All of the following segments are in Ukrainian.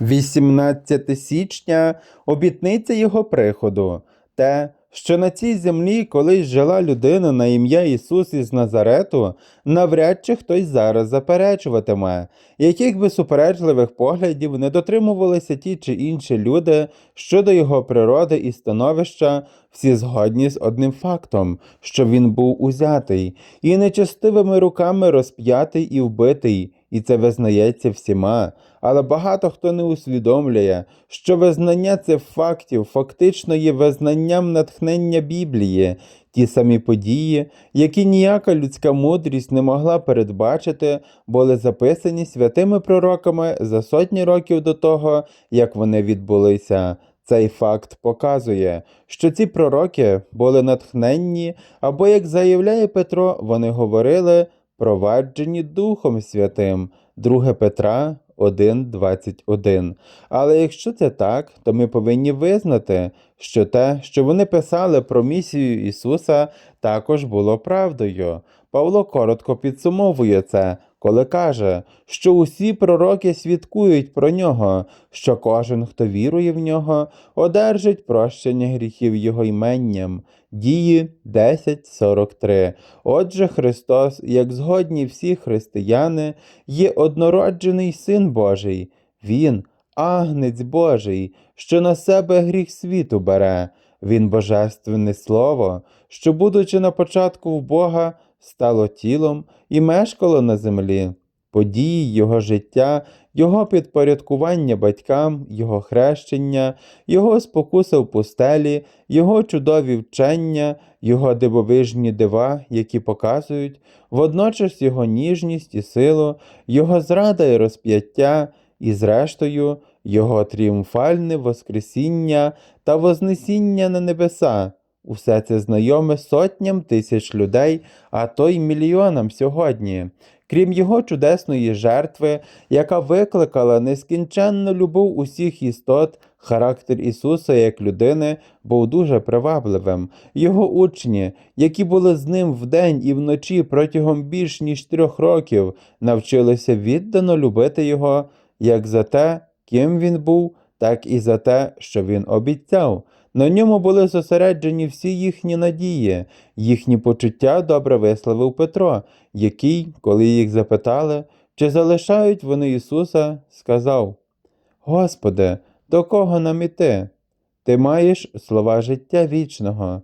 18 січня обітниця його приходу, те, що на цій землі колись жила людина на ім'я Ісус із Назарету, навряд чи хтось зараз заперечуватиме, яких би суперечливих поглядів не дотримувалися ті чи інші люди щодо його природи і становища, всі згодні з одним фактом, що він був узятий, і нечестивими руками розп'ятий і вбитий, і це визнається всіма. Але багато хто не усвідомлює, що визнання цих фактів фактично є визнанням натхнення Біблії, ті самі події, які ніяка людська мудрість не могла передбачити, були записані святими пророками за сотні років до того, як вони відбулися. Цей факт показує, що ці пророки були натхненні, або, як заявляє Петро, вони говорили, проваджені Духом Святим, 2 Петра 1.21. Але якщо це так, то ми повинні визнати, що те, що вони писали про місію Ісуса, також було правдою. Павло коротко підсумовує це, коли каже, що усі пророки свідкують про нього, що кожен, хто вірує в нього, одержить прощення гріхів його іменням. Дії 10.43. Отже, Христос, як згодні всі християни, є однороджений Син Божий. Він агнець Божий, що на себе гріх світу бере. Він божественне Слово, що, будучи на початку в Бога, стало тілом і мешкало на землі. Події Його життя, Його підпорядкування батькам, Його хрещення, Його спокуса в пустелі, Його чудові вчення, Його дивовижні дива, які показують, водночас Його ніжність і силу, Його зрада і розп'яття, і, зрештою, Його тріумфальне Воскресіння та Вознесіння на небеса. Усе це знайоме сотням тисяч людей, а то й мільйонам сьогодні. Крім його чудесної жертви, яка викликала нескінченну любов усіх істот, характер Ісуса як людини був дуже привабливим. Його учні, які були з ним вдень і вночі протягом більш ніж трьох років, навчилися віддано любити його як за те, ким він був, так і за те, що він обіцяв. На ньому були зосереджені всі їхні надії, їхні почуття добре висловив Петро, який, коли їх запитали, чи залишають вони Ісуса, сказав: Господи, до кого нам іти? Ти маєш слова життя вічного.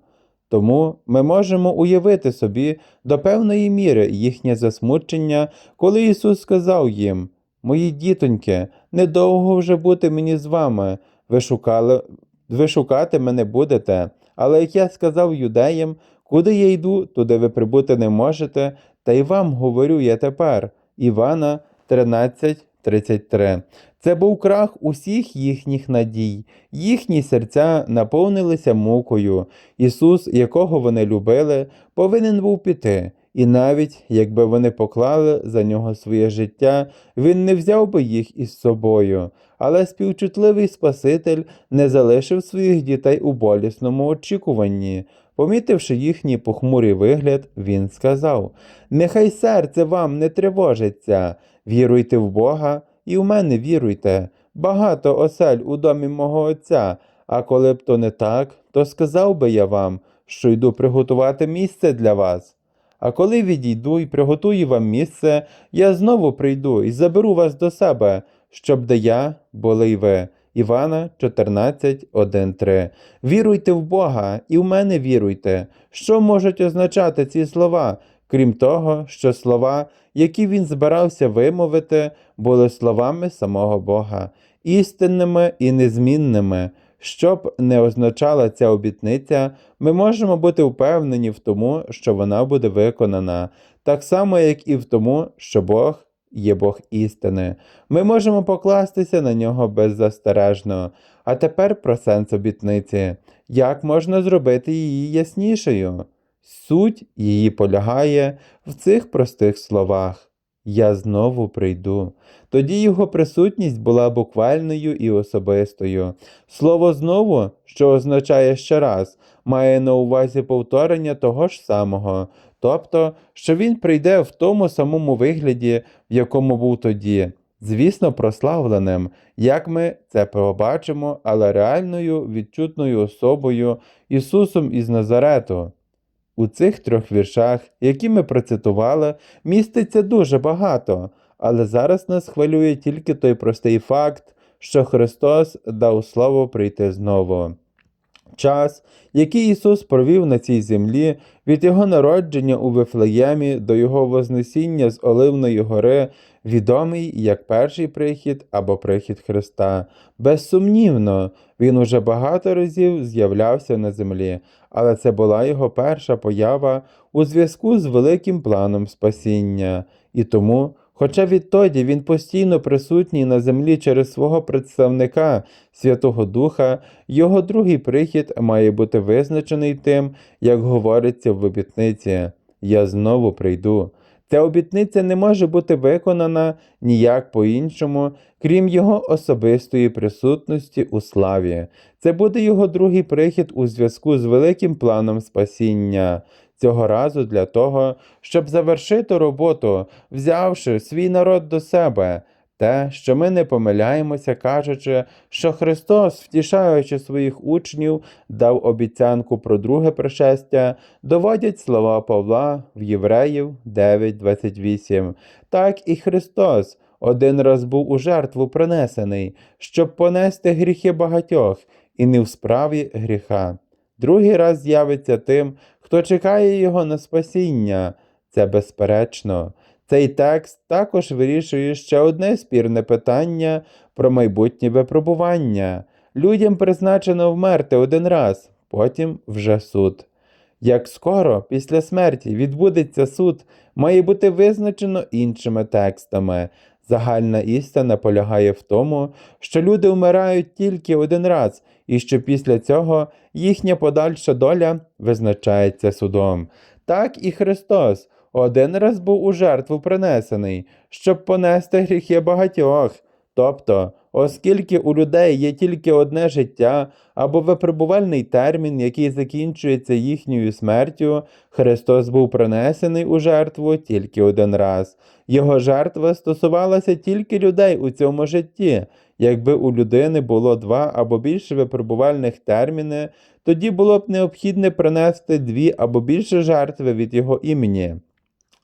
Тому ми можемо уявити собі до певної міри їхнє засмучення, коли Ісус сказав їм: Мої дітоньки, недовго вже бути мені з вами, ви шукали ви шукати мене будете, але як я сказав юдеям, куди я йду, туди ви прибути не можете, та й вам говорю я тепер. Івана 13:33. Це був крах усіх їхніх надій, їхні серця наповнилися мукою. Ісус, якого вони любили, повинен був піти. І навіть якби вони поклали за нього своє життя, він не взяв би їх із собою. Але співчутливий Спаситель не залишив своїх дітей у болісному очікуванні. Помітивши їхній похмурий вигляд, він сказав: Нехай серце вам не тривожиться, віруйте в Бога і в мене віруйте. Багато осель у домі мого Отця, а коли б то не так, то сказав би я вам, що йду приготувати місце для вас. А коли відійду і приготую вам місце, я знову прийду і заберу вас до себе, щоб де я були й ви. Івана 14, 1, 3. Віруйте в Бога і в мене віруйте. Що можуть означати ці слова, крім того, що слова, які він збирався вимовити, були словами самого Бога, істинними і незмінними. Що б не означала ця обітниця, ми можемо бути впевнені в тому, що вона буде виконана, так само, як і в тому, що Бог є Бог істини. Ми можемо покластися на нього беззастережно. А тепер про сенс обітниці. Як можна зробити її яснішою? Суть її полягає в цих простих словах. Я знову прийду. Тоді його присутність була буквальною і особистою. Слово знову, що означає ще раз, має на увазі повторення того ж самого, тобто, що він прийде в тому самому вигляді, в якому був тоді. звісно, прославленим, як ми це побачимо, але реальною відчутною особою Ісусом із Назарету. У цих трьох віршах, які ми процитували, міститься дуже багато, але зараз нас хвилює тільки той простий факт, що Христос дав слово прийти знову. Час, який Ісус провів на цій землі, від Його народження у Вифлеємі до Його Вознесіння з Оливної гори, відомий як перший прихід або прихід Христа. Безсумнівно, Він уже багато разів з'являвся на землі, але це була Його перша поява у зв'язку з великим планом спасіння. І тому, хоча відтоді Він постійно присутній на землі через свого представника, Святого Духа, його другий прихід має бути визначений тим, як говориться в обітниці Я знову прийду. Ця обітниця не може бути виконана ніяк по-іншому, крім його особистої присутності у славі. Це буде його другий прихід у зв'язку з великим планом спасіння. Цього разу для того, щоб завершити роботу, взявши свій народ до себе. Те, що ми не помиляємося, кажучи, що Христос, втішаючи своїх учнів, дав обіцянку про друге пришестя, доводять слова Павла в Євреїв 9.28. Так і Христос один раз був у жертву принесений, щоб понести гріхи багатьох, і не в справі гріха. Другий раз з'явиться тим, хто чекає його на спасіння. Це безперечно. Цей текст також вирішує ще одне спірне питання про майбутнє випробування. Людям призначено вмерти один раз, потім вже суд. Як скоро після смерті відбудеться суд, має бути визначено іншими текстами. Загальна істина полягає в тому, що люди вмирають тільки один раз, і що після цього їхня подальша доля визначається судом. Так і Христос один раз був у жертву принесений, щоб понести гріхи багатьох. Тобто, оскільки у людей є тільки одне життя або випробувальний термін, який закінчується їхньою смертю, Христос був принесений у жертву тільки один раз. Його жертва стосувалася тільки людей у цьому житті. Якби у людини було два або більше випробувальних терміни, тоді було б необхідне принести дві або більше жертви від його імені.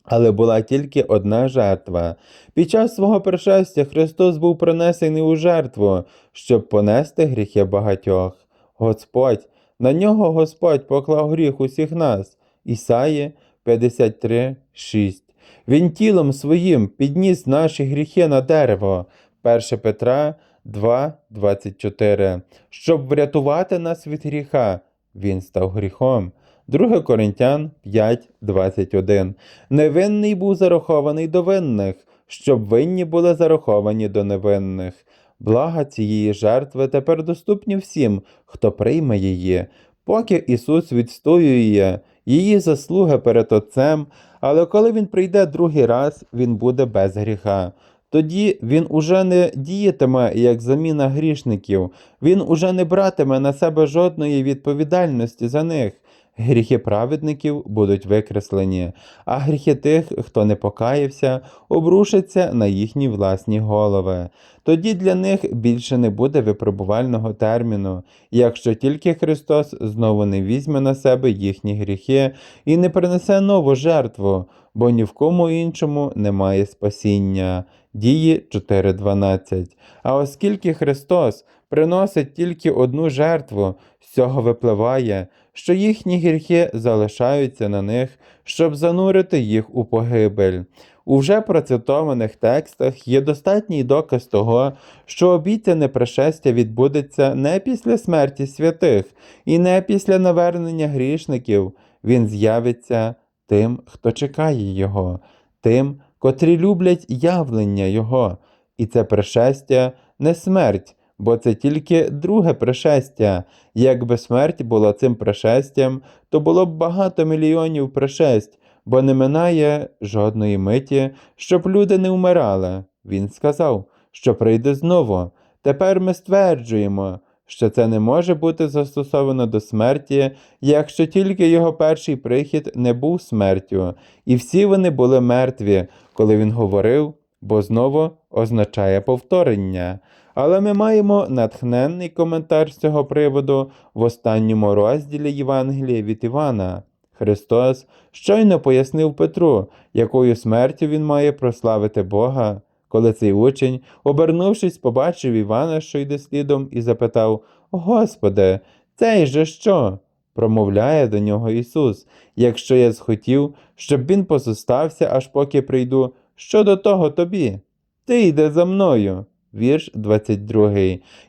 Але була тільки одна жертва. Під час свого пришестя Христос був принесений у жертву, щоб понести гріхи багатьох. Господь, на нього Господь поклав гріх усіх нас. Ісаї 53, 6. Він тілом своїм підніс наші гріхи на дерево. 1 Петра 2, 24. Щоб врятувати нас від гріха, Він став гріхом. 2 Коринтян 5, 21. Невинний був зарахований до винних, щоб винні були зараховані до невинних. Блага цієї жертви тепер доступні всім, хто прийме її. Поки Ісус відстоює її заслуги перед Отцем, але коли Він прийде другий раз, Він буде без гріха. Тоді він уже не діятиме як заміна грішників, він уже не братиме на себе жодної відповідальності за них. Гріхи праведників будуть викреслені, а гріхи тих, хто не покаявся, обрушаться на їхні власні голови. Тоді для них більше не буде випробувального терміну, якщо тільки Христос знову не візьме на себе їхні гріхи і не принесе нову жертву, бо ні в кому іншому немає спасіння. Дії 4.12. А оскільки Христос приносить тільки одну жертву, з цього випливає, що їхні гріхи залишаються на них, щоб занурити їх у погибель. У вже процитованих текстах є достатній доказ того, що обіцяне пришестя відбудеться не після смерті святих і не після навернення грішників. Він з'явиться тим, хто чекає Його, тим, котрі люблять явлення Його. І це пришестя не смерть, бо це тільки друге пришестя. Якби смерть була цим пришестям, то було б багато мільйонів пришесть, бо не минає жодної миті, щоб люди не вмирали. Він сказав, що прийде знову. Тепер ми стверджуємо, що це не може бути застосовано до смерті, якщо тільки його перший прихід не був смертю, і всі вони були мертві, коли він говорив бо знову означає повторення. Але ми маємо натхненний коментар з цього приводу в останньому розділі Євангелія від Івана. Христос щойно пояснив Петру, якою смертю він має прославити Бога. Коли цей учень, обернувшись, побачив Івана, що йде слідом, і запитав: Господи, цей же що? промовляє до нього Ісус. Якщо я схотів, щоб він позостався, аж поки прийду, що до того тобі? Ти йди за мною. Вірш 22.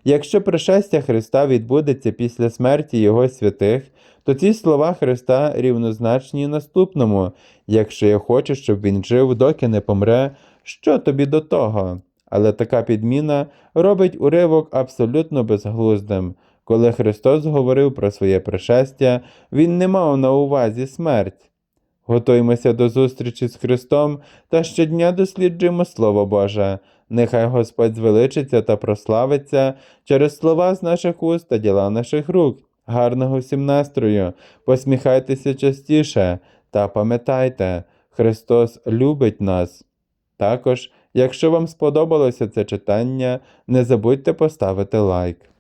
Якщо пришестя Христа відбудеться після смерті Його святих, то ці слова Христа рівнозначні наступному якщо я хочу, щоб він жив, доки не помре, що тобі до того? Але така підміна робить уривок абсолютно безглуздим. Коли Христос говорив про своє пришестя, Він не мав на увазі смерть. Готуймося до зустрічі з Христом та щодня досліджуємо Слово Боже. Нехай Господь звеличиться та прославиться через слова з наших уст та діла наших рук. Гарного всім настрою, посміхайтеся частіше та пам'ятайте, Христос любить нас. Також, якщо вам сподобалося це читання, не забудьте поставити лайк.